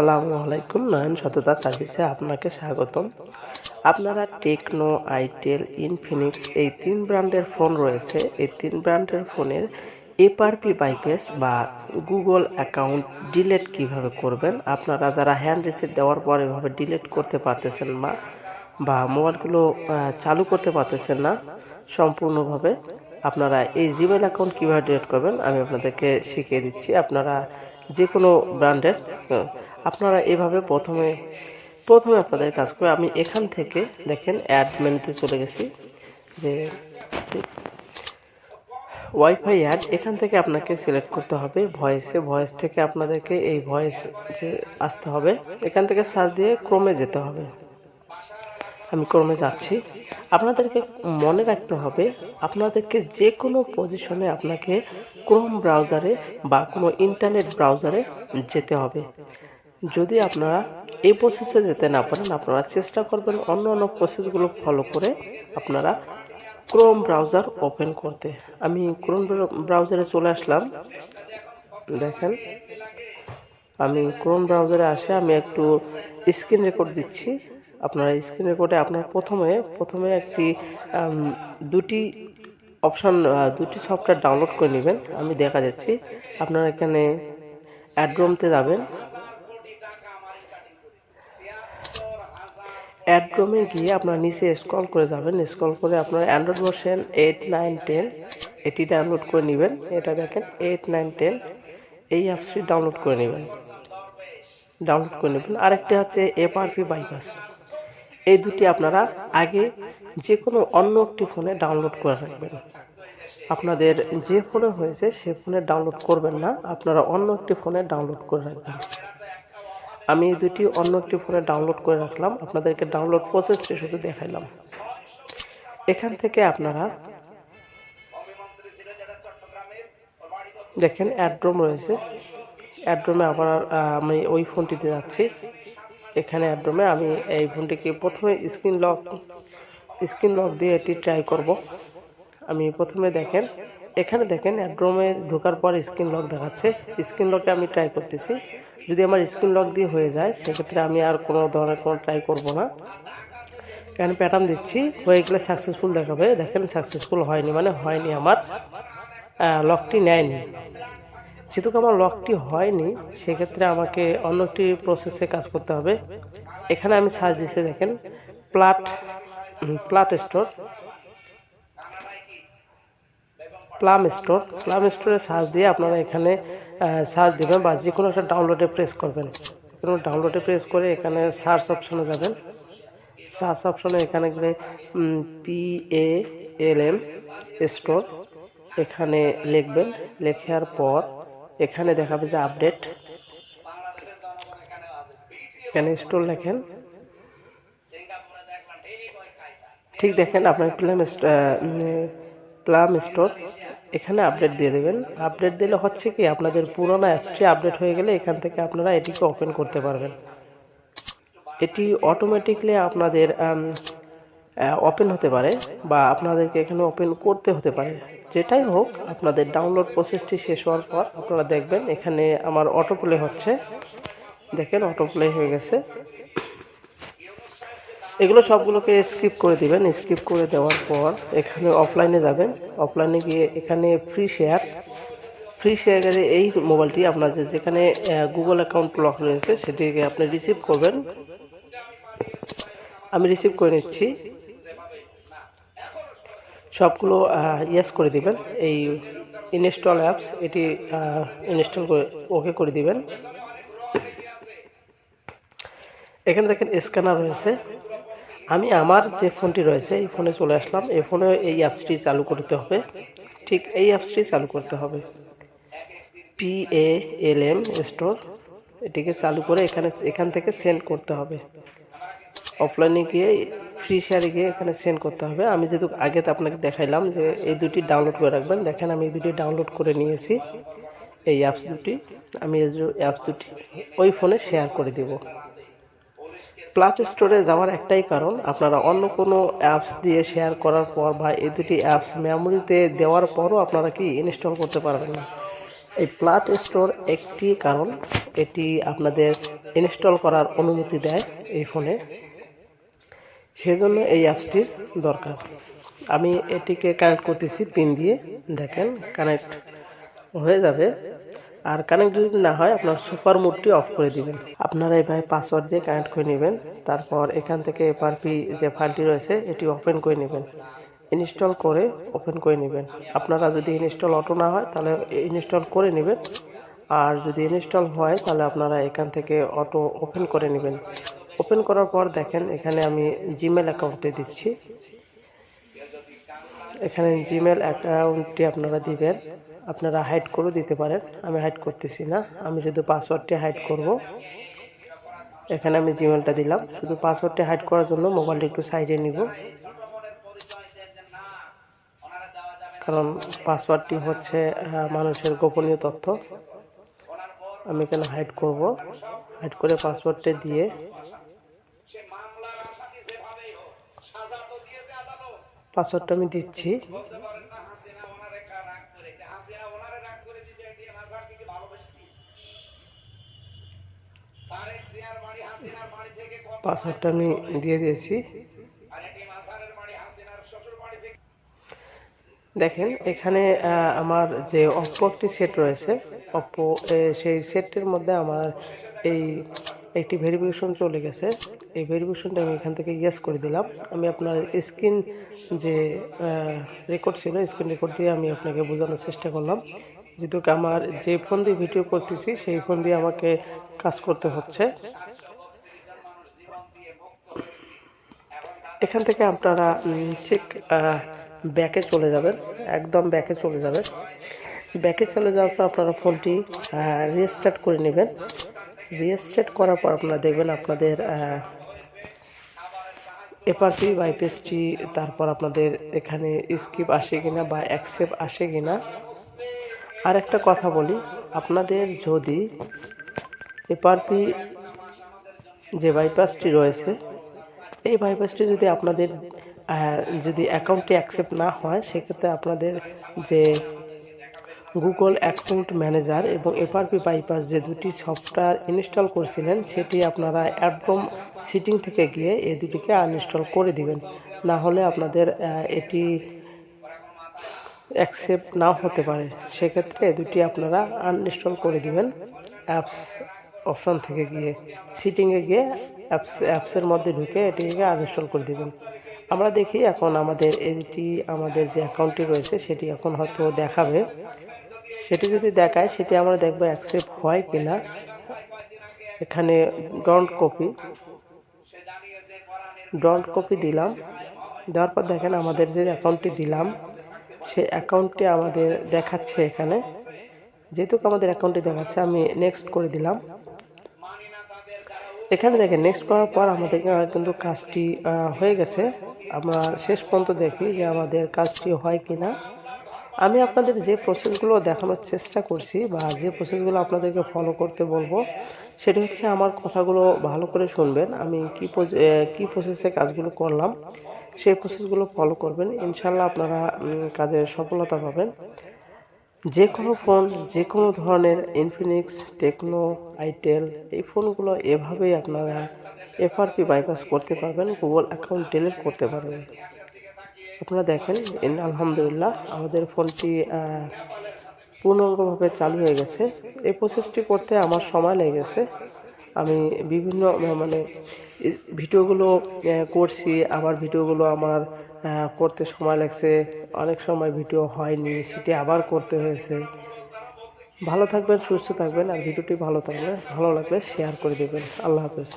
আসসালামু আলাইকুম। নয়ন সততা সার্ভিসে আপনাকে স্বাগতম। আপনারা টেকনো, আইটেল, ইনফিনিক্স এই তিন ব্র্যান্ডের ফোন রয়েছে। এই তিন ব্র্যান্ডের ফোনের এপারপি বাইপেস বা গুগল অ্যাকাউন্ট ডিলেট কীভাবে করবেন? আপনারা যারা হ্যান্ড রিসিট দেওয়ার পর এভাবে ডিলেট করতে পারতেছেন না বা মোবাইলগুলো চালু করতে পারতেছেন না, সম্পূর্ণভাবে আপনারা এই জিমেল অ্যাকাউন্ট কীভাবে ডিলেট করবেন? আমি আপনাদেরকে শিখিয়ে দিচ্ছি। আপনারা যে কোনো ব্র্যান্ডের আপনারা এভাবে প্রথমে প্রথমে আপনাদের কাজ করে আমি এখান থেকে দেখেন অ্যাড মেনুতে চলে গেছি, যে ওয়াইফাই অ্যাড এখান থেকে আপনাকে সিলেক্ট করতে হবে ভয়েসে ভয়েস থেকে আপনাদেরকে এই ভয়েস যে আসতে হবে, এখান থেকে সার্চ দিয়ে ক্রমে যেতে হবে। আমি ক্রমে যাচ্ছি। আপনাদেরকে মনে রাখতে হবে, আপনাদেরকে যে কোনো পজিশনে আপনাকে ক্রোম ব্রাউজারে বা কোনো ইন্টারনেট ব্রাউজারে যেতে হবে। যদি আপনারা এই প্রসেসে যেতে না পারেন, আপনারা চেষ্টা করবেন অন্য অন্য প্রসেসগুলো ফলো করে আপনারা ক্রোম ব্রাউজার ওপেন করতে। আমি ক্রোম ব্রাউজারে চলে আসলাম। দেখেন, আমি ক্রোম ব্রাউজারে আসে, আমি একটু স্ক্রিন রেকর্ড দিচ্ছি। আপনারা স্ক্রিন রেকর্ডে আপনার প্রথমে প্রথমে একটি দুটি অপশান দুটি সফটওয়্যার ডাউনলোড করে নেবেন। আমি দেখা যাচ্ছি, আপনারা এখানে অ্যাড্রোমতে যাবেন। অ্যাড্রোমে গিয়ে আপনারা নিচে স্ক্রল করে যাবেন। স্ক্রল করে আপনার Android version eight nine ten এটি ডাউনলোড করে নেবেন। এটা দেখেন এইট নাইন টেন এই অ্যাপসটি ডাউনলোড করে নেবেন। ডাউনলোড করে নেবেন। আরেকটি হচ্ছে এফআরপি বাইপাস এই দুটি আপনারা আগে যে কোনো অন্য একটি ফোনে ডাউনলোড করে রাখবেন। আপনাদের যে ফোনে হয়েছে সে ফোনে ডাউনলোড করবেন না। আপনারা অন্য একটি ফোনে ডাউনলোড করে রাখবেন। আমি এই দুটি অন্য একটি ফোনে ডাউনলোড করে রাখলাম। আপনাদেরকে ডাউনলোড প্রসেসটি শুধু দেখাইলাম। এখান থেকে আপনারা দেখেন অ্যাড্রোম রয়েছে। অ্যাড্রোমে আবার আমি ওই ফোনটিতে যাচ্ছি। এখানে অ্যাড্রোমে আমি এই ফোনটিকে প্রথমে স্ক্রিন লক স্ক্রিন লক দিয়ে এটি ট্রাই করব। আমি প্রথমে দেখেন, এখানে দেখেন অ্যাড্রোমে ঢোকার পর স্ক্রিন লক দেখাচ্ছে। স্ক্রিন লকে আমি ট্রাই করতেছি। যদি আমার স্ক্রিন লক দিয়ে হয়ে যায়, সেক্ষেত্রে আমি আর কোনো ধরনের কোনো ট্রাই করব না। এখানে প্যাটার্ন দিচ্ছি, হয়ে গেলে সাকসেসফুল দেখাবে। দেখেন সাকসেসফুল হয়নি মানে হয়নি আমার লকটি নেয়নি। যেহেতু আমার লকটি হয়নি, সেক্ষেত্রে আমাকে অন্য একটি প্রসেসে কাজ করতে হবে। এখানে আমি সার্চ দিচ্ছি, দেখেন প্লাট প্লাট স্টোর প্লাম স্টোর প্লাম স্টোরে সার্চ দিয়ে আপনারা এখানে সার্চ দেবেন বা যে কোনো একটা ডাউনলোডে প্রেস করবেন। কোনো ডাউনলোডে প্রেস করে এখানে সার্চ অপশনে যাবেন। সার্চ অপশনে এখানে গেলে P A L M store এখানে লিখবেন। লেখার পর এখানে দেখাবে যে আপডেট এখানে স্টোর লেখেন। ঠিক দেখেন আপনার প্লাম প্লাম স্টোর এখানে আপডেট দিয়ে দেবেন। আপডেট দিলে হচ্ছে কি, আপনাদের পুরোনো অ্যাপসটি আপডেট হয়ে গেলে এখান থেকে আপনারা এটিকে ওপেন করতে পারবেন। এটি অটোমেটিকলি আপনাদের ওপেন হতে পারে বা আপনাদেরকে এখানে ওপেন করতে হতে পারে। যেটাই হোক, আপনাদের ডাউনলোড প্রসেসটি শেষ হওয়ার পর আপনারা দেখবেন, এখানে আমার অটো প্লে হচ্ছে। দেখেন অটো প্লে হয়ে গেছে। এগুলো সবগুলোকে স্কিপ করে দিবেন। স্কিপ করে দেওয়ার পর এখানে অফলাইনে যাবেন। অফলাইনে গিয়ে এখানে ফ্রি শেয়ার ফ্রি শেয়ারে এই মোবাইলটি আপনার যেখানে গুগল অ্যাকাউন্ট লক রয়েছে, সেটিকে আপনি রিসিভ করবেন। আমি রিসিভ করে নিচ্ছি। সবগুলো ইয়েস করে দিবেন। এই ইনস্টল অ্যাপস এটি ইনস্টল করে ওকে করে দিবেন। এখানে দেখেন স্ক্যানার রয়েছে। আমি আমার যে ফোনটি রয়েছে, এই ফোনে চলে আসলাম। এই ফোনে এই অ্যাপসটি চালু করতে হবে। ঠিক এই অ্যাপসটি চালু করতে হবে। P A L M store এটিকে চালু করে এখানে, এখান থেকে সেন্ড করতে হবে। অফলাইনে গিয়ে ফ্রি শেয়ারে গিয়ে এখানে সেন্ড করতে হবে। আমি যেহেতু আগে তো আপনাকে দেখাইলাম যে এই দুটি ডাউনলোড করে রাখবেন। দেখেন আমি এই দুটি ডাউনলোড করে নিয়েছি। এই অ্যাপস দুটি, আমি এই অ্যাপস দুটি ওই ফোনে শেয়ার করে দিব। প্লাস স্টোরে যাওয়ার একটাই কারণ, আপনারা অন্য কোনো অ্যাপস দিয়ে শেয়ার করার পর বা এই দুটি অ্যাপস মেমোরিতে দেওয়ার পরও আপনারা কি ইনস্টল করতে পারবেন না? এই প্লাট স্টোর একটি কারণ, এটি আপনাদের ইনস্টল করার অনুমতি দেয় এই ফোনে সেজন্য এই অ্যাপসটির দরকার। আমি এটিকে কানেক্ট করতেছি পিন দিয়ে। দেখেন কানেক্ট হয়ে যাবে। আর কানেক্ট যদি না হয়, আপনার সুপার মোডটি অফ করে দিবেন। আপনারা এইভাবে পাসওয়ার্ড দিয়ে কানেক্ট করে নেবেন। তারপর এখান থেকে এফআরপি যে ফাইলটি রয়েছে, এটি ওপেন করে নেবেন। ইনস্টল করে ওপেন করে নেবেন। আপনারা যদি ইনস্টল অটো না হয়, তাহলে ইনস্টল করে নেবেন। আর যদি ইনস্টল হয়, তাহলে আপনারা এখান থেকে অটো ওপেন করে নেবেন। ওপেন করার পর দেখেন, এখানে আমি জিমেল অ্যাকাউন্টে দিচ্ছি। এখানে জিমেল অ্যাকাউন্টটি আপনারা দিবেন। আপনারা হাইড করেও দিতে পারেন। আমি হাইড করতেছি না। আমি শুধু পাসওয়ার্ডটি হাইড করব। এখানে আমি জিমেলটা দিলাম। শুধু পাসওয়ার্ডটি হাইড করার জন্য মোবাইলটা একটু সাইডে নিব। কারণ পাসওয়ার্ডটি হচ্ছে মানুষের গোপনীয় তথ্য। আমি এখানে হাইড করব। হাইড করে পাসওয়ার্ডটা দিয়ে পাসওয়ার্ডটা আমি দিচ্ছি। পাসওয়ার্ডটা আমি দিয়ে দিয়েছি। দেখেন, এখানে আমার যে অপ্পো একটি সেট রয়েছে অপ্পো সেই সেটটির মধ্যে আমার এই একটি ভেরিফিকেশন চলে গেছে। এই ভেরিফিকেশনটা আমি এখান থেকে ইয়েস করে দিলাম। আমি আপনার স্ক্রিন যে রেকর্ড ছিল, স্ক্রিন রেকর্ড দিয়ে আমি আপনাকে বোঝানোর চেষ্টা করলাম। যেহেতু আমার যে ফোন দিয়ে ভিডিও করতেছি, সেই ফোন দিয়ে আমাকে কাজ করতে হচ্ছে। এখান থেকে আপনারা ঠিক ব্যাকে চলে যাবেন, একদম ব্যাকে চলে যাবেন। ব্যাকে চলে যাওয়ার পর আপনারা ফোনটি রিস্টার্ট করে নেবেন। রিস্টার্ট করার পর আপনারা দেখবেন আপনাদের এপারটি বাইপেসটি তারপর আপনাদের এখানে স্কিপ আসে কিনা বা অ্যাকসেপ্ট আসে কিনা। আর একটা কথা বলি, আপনাদের যদি এপারটি যে বাইপাসটি রয়েছে, এই বাইপাসটি যদি আপনাদের যদি অ্যাকাউন্টটি অ্যাকসেপ্ট না হয়, সেক্ষেত্রে আপনাদের যে গুগল অ্যাকাউন্ট ম্যানেজার এবং এফআরপি বাইপাস যে দুটি সফটওয়্যার ইনস্টল করছিলেন, সেটি আপনারা অ্যাড্রম সিটিং থেকে গিয়ে এই দুটিকে আনইনস্টল করে দিবেন। না হলে আপনাদের এটি অ্যাকসেপ্ট নাও হতে পারে। সেক্ষেত্রে দুটি আপনারা আনইনস্টল করে দিবেন অ্যাপস অপশন থেকে গিয়ে। সিটিংয়ে গিয়ে অ্যাপস অ্যাপসের মধ্যে ঢুকে এটিকে আনইনস্টল করে দিবেন। আমরা দেখি এখন আমাদের এটি, আমাদের যে অ্যাকাউন্টটি রয়েছে সেটি এখন হয়তো দেখাবে। সেটি যদি দেখায় সেটি আমরা দেখব অ্যাকসেপ্ট হয় কি না এখানে ডন্ট কপি ডন্ট কপি দিলাম। দেওয়ার পর দেখেন আমাদের যে অ্যাকাউন্টটি দিলাম সেই অ্যাকাউন্টটি আমাদের দেখাচ্ছে এখানে। যেহেতু আমাদের অ্যাকাউন্টটি দেখাচ্ছে, আমি নেক্সট করে দিলাম। এখানে দেখেন নেক্সট করার পর আমাদের কিন্তু কাজটি হয়ে গেছে। আমরা শেষ পর্যন্ত দেখি যে আমাদের কাজটি হয় কি না আমি আপনাদের যে প্রসেসগুলো দেখানোর চেষ্টা করছি বা যে প্রসেসগুলো আপনাদেরকে ফলো করতে বলব, সেটি হচ্ছে আমার কথাগুলো ভালো করে শুনবেন। আমি কি কি প্রসেসে কাজগুলো করলাম। সেই প্রসেসগুলো ফলো করবেন। ইনশাল্লাহ আপনারা কাজে সফলতা পাবেন। যে কোনো ফোন যে কোনো ধরনের ইনফিনিক্স টেকনো আইটেল এই ফোনগুলো এভাবেই আপনারা এফআরপি বাইপাস করতে পারবেন গুগল অ্যাকাউন্ট ডিলিট করতে পারবেন। আপনারা দেখেন আলহামদুলিল্লাহ আমাদের ফোনটি পূর্ণাঙ্গভাবে চালু হয়ে গেছে। এই প্রসেসটি করতে আমার সময় লেগে গেছে আমি বিভিন্ন মানে ভিডিওগুলো করছি। আবার ভিডিওগুলো আমার করতে সময় লাগছে। অনেক সময় ভিডিও হয়নি, সেটি আবার করতে হয়েছে। ভালো থাকবেন, সুস্থ থাকবেন, আর ভিডিওটি ভালো থাকবে ভালো লাগলে শেয়ার করে দেবেন। আল্লাহ হাফেজ।